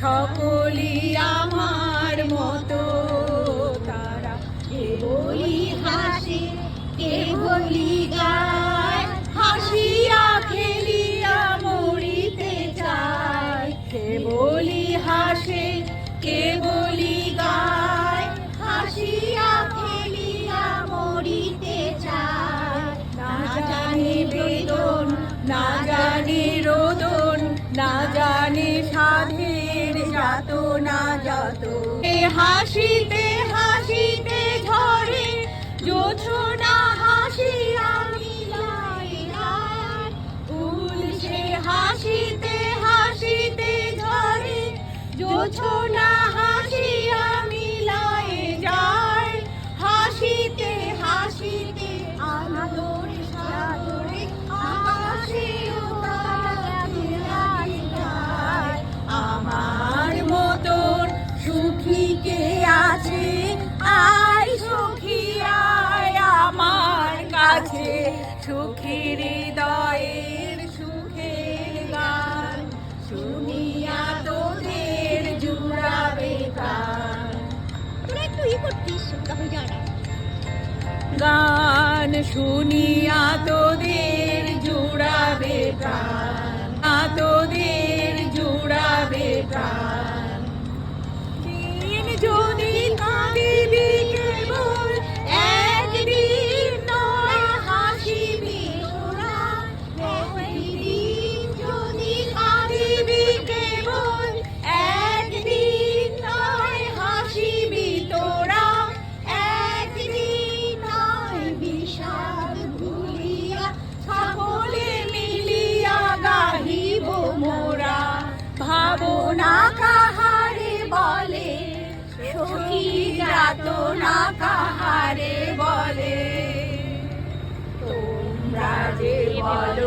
সকলি আমার মতো। তারা কে বলি হাসি, কে বলি গায়? হাসিয়া খেলিয়া মরিতে চায়। কে বলি হাসে, কে বলি গায়? হাসিয়া খেলিয়া মরিতে চায়। না জানি বেদন, না জানি সাধের যাত। না যত হাসিতে হাসিতে ঝরে, জোছনা না হাসি আমি সে হাসিতে হাসিতে ঝরে, জোছনা হাসিয়া সুখী হৃদয়ের সুখের গান শুনিয়া তোদের জুড়াবে গান তোরা একটু ই করতিস গান শুনিয়া তোদের জুড়াবে প্রাণ। সখী যাতনা কাহারে বলে। তোমরা যে বলে